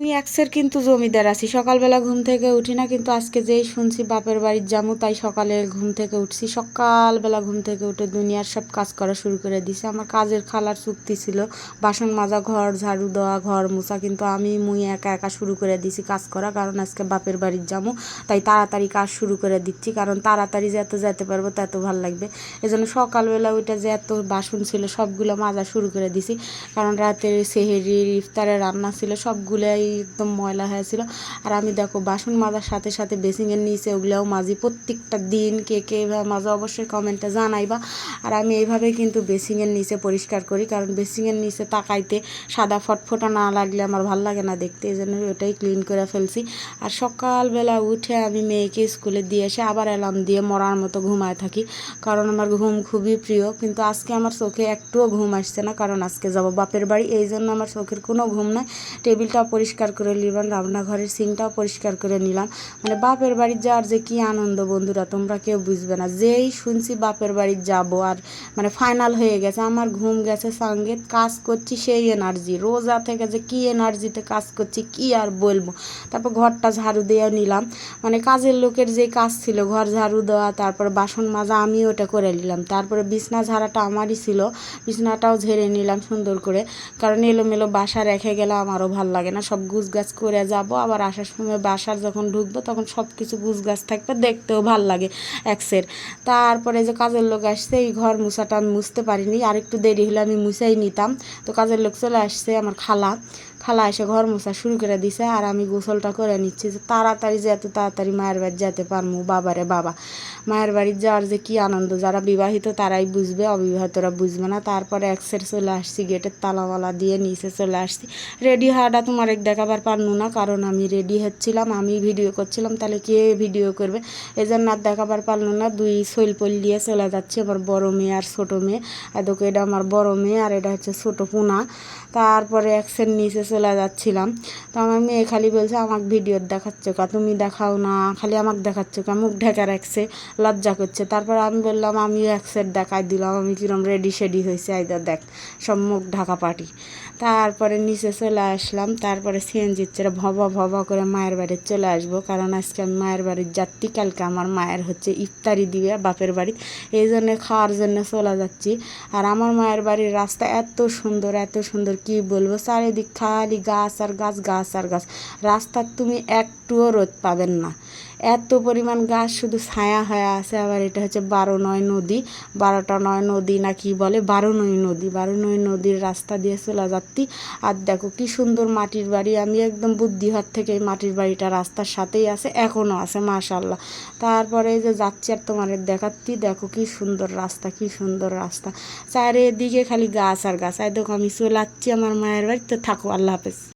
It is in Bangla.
আমি একসের কিন্তু জমিদার আছি। সকালবেলা ঘুম থেকে উঠি না, কিন্তু আজকে যেই শুনছি বাপের বাড়ির যামু তাই সকালে ঘুম থেকে উঠছি। সকালবেলা ঘুম থেকে উঠে দুনিয়ার সব কাজ করা শুরু করে দিছে। আমার কাজের খালার চুক্তি ছিল, বাসন মাজা, ঘর ঝাড়ু দেওয়া, ঘর মোছা, কিন্তু আমি মুই একা একা শুরু করে দিছি কাজ করা, কারণ আজকে বাপের বাড়ির যামু তাই তাড়াতাড়ি কাজ শুরু করে দিচ্ছি, কারণ তাড়াতাড়ি যত যেতে পারব তত ভালো লাগবে। এজন্য সকালবেলা ওইটা যে এত বাসন ছিল, সবগুলো মাজা শুরু করে দিছি, কারণ রাতের সেহেরির ইফতারের রান্না ছিল, সবগুলাই একদম ময়লা হয়েছিল আর আমি দেখো বাসন মাজার সাথে সাথে বেসিংয়ের নিচে ওগুলোও মাজি। প্রত্যেকটা দিন কে কে এভাবে মাজা অবশ্যই কমেন্টে জানাইবা। আর আমি এইভাবে কিন্তু বেসিংয়ের নিচে পরিষ্কার করি। কারণ বেসিংয়ের নিচে তাকাইতে সাদা ফটফটা না লাগলে আমার ভালো লাগে না দেখতে। এই জন্য ওটাই ক্লিন করে ফেলছি। আর সকালবেলা উঠে আমি মেয়েকে স্কুলে দিয়ে এসে আবার অ্যালার্ম দিয়ে মরার মতো ঘুমায় থাকি। কারণ আমার ঘুম খুবই প্রিয়। কিন্তু আজকে আমার চোখে একটুও ঘুম আসছে না। কারণ আজকে যাব বাপের বাড়ি। এই জন্য আমার চোখের কোনো ঘুম নাই। টেবিলটা পরিষ্কার করে নিলাম, রান্নাঘরের সিংটাও পরিষ্কার করে নিলাম। মানে বাপের বাড়ি যাওয়ার যে কী আনন্দ বন্ধুরা, তোমরা কেউ বুঝবে না। যেই শুনছি বাপের বাড়ির যাব আর মানে ফাইনাল হয়ে গেছে, আমার ঘুম গেছে সঙ্গে কাজ করছি সেই এনার্জি রোজা থেকে যে কী এনার্জিতে কাজ করছি কি আর বলব? তারপর ঘরটা ঝাড়ু দিয়ে নিলাম। মানে কাজের লোকের যে কাজ ছিল, ঘর ঝাড়ু দেওয়া, তারপর বাসন মাজা, আমি ওটা করে নিলাম। তারপরে বিছনা ঝাড়াটা আমারই ছিল, বিছনাটাও ঝেড়ে নিলাম সুন্দর করে। কারণ এলোমেলো বাসা রেখে গেলে আমারও ভালো লাগে না, সব গুছ গাছ করে যাব। আবার আসার সময় বাসার যখন ঢুকবো তখন সব কিছু গুছ গাছ থাকবে, দেখতেও ভালো লাগে একসের তারপরে যে কাজের লোক আসছে, এই ঘর মুছাটা আমি মুছতে পারিনি আর একটু দেরি হলে আমি মুছাই নিতাম। তো কাজের লোক চলে আসছে আমার খালা। খালা এসে ঘর মোছা শুরু করে দিছে আর আমি গোসলটা করে নিচ্ছি। যে তাড়াতাড়ি যে এত তাড়াতাড়ি মায়ের বাড়ি যেতে পারব বাবারে বাবা। মায়ের বাড়ির যাওয়ার যে কী আনন্দ, যারা বিবাহিত তারাই বুঝবে, অবিবাহিতরা বুঝবে না। তারপরে একসের চলে আসছি, গেটের তালাওয়ালা দিয়ে নিচে চলে আসছি। রেডি হওয়াটা তোমার এক দেখাবার পারনু না, কারণ আমি রেডি হচ্ছিলাম, আমি ভিডিও করছিলাম, তাহলে কে ভিডিও করবে? এই জন্য আর দেখাবার পারল না, দুই শৈলপল দিয়ে চলে যাচ্ছে, আমার বড় মেয়ে আর ছোটো মেয়ে। দেখো, এটা আমার বড় মেয়ে, আর এটা হচ্ছে ছোটো পোনা। তারপরে একসের নিচে চলে যাচ্ছিলাম। তো আমার মেয়ে খালি বলছে, আমাকে ভিডিও দেখাচ্ছ কা? তুমি দেখাও না। খালি আমাকে দেখাচ্ছ কা? মুখ ঢেকে রাখছে লজ্জা করছে। তারপর আমি বললাম, আমিও এক সেট দেখাই দিলাম। আমি কিরম রেডি শেডি হয়েছে। আইদা দেখ, সব মুখ ঢাকা পাটি তারপরে নিচে চলে আসলাম। তারপরে সিএনজির চেয়ে ভবা ভবা করে মায়ের বাড়ি চলে আসব। কারণ আজকে আমি মায়ের বাড়ির যাত্রী, কালকে আমার মায়ের হচ্ছে ইফতারি দিবে বাপের বাড়ি। এই জন্যে খাওয়ার জন্য চলে যাচ্ছি। আর আমার মায়ের বাড়ির রাস্তা এত সুন্দর এত সুন্দর কি বলব? চারিদিক খালি গাছ আর গাছ গাছ আর গাছ। রাস্তার তুমি একটুও রোদ পাবেন না। এত পরিমাণ গাছ শুধু ছায়া হয়ে আছে, আবার এটা হচ্ছে বারো নয় নদী। বারোটা নয় নদী না কি বলে? বারো নয় নদী। বারো নয় নদীর রাস্তা দিয়ে চলে যাচ্ছি। আর দেখো কি সুন্দর মাটির বাড়ি। আমি একদম বুদ্ধিহাট থেকে এই মাটির বাড়িটা রাস্তার সাথেই আছে এখনও আছে মাশাল্লাহ তারপরে যে যাচ্ছি আর তোমার দেখাচ্ছি, দেখো কি সুন্দর রাস্তা, কি সুন্দর রাস্তা। চারিদিকে খালি গাছ আর গাছ। আর দেখো আমি চলে আমার মায়ের বাড়িতে। থাকো, আল্লাহ হাফেজ।